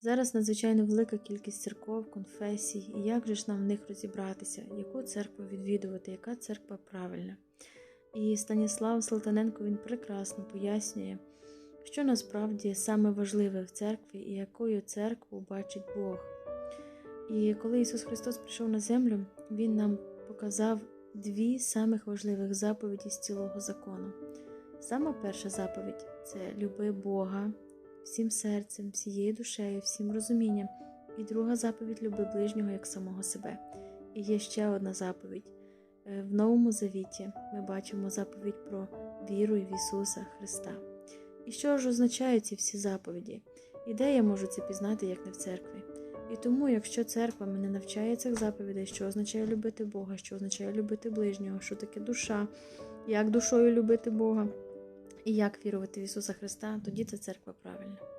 Зараз надзвичайно велика кількість церков, конфесій, і як же ж нам в них розібратися, яку церкву відвідувати, яка церква правильна. І Станіслав Салтаненко він прекрасно пояснює, що насправді саме важливе в церкві і якою церкву бачить Бог. І коли Ісус Христос прийшов на землю, Він нам показав дві самих важливих заповіді з цілого закону. Сама перша заповідь це люби Бога всім серцем, всією душею, всім розумінням. І друга заповідь люби ближнього як самого себе. І є ще одна заповідь. Е, В Новому Завіті ми бачимо заповідь про віру в Ісуса Христа. І що ж означають ці всі заповіді? І де я можу це пізнати, як не в церкві? І тому, якщо церква мене навчає цих заповідей, що означає любити Бога, що означає любити ближнього, що таке душа, як душою любити Бога і як вірувати в Ісуса Христа, тоді це церква правильна.